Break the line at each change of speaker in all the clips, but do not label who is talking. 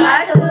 来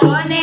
કોને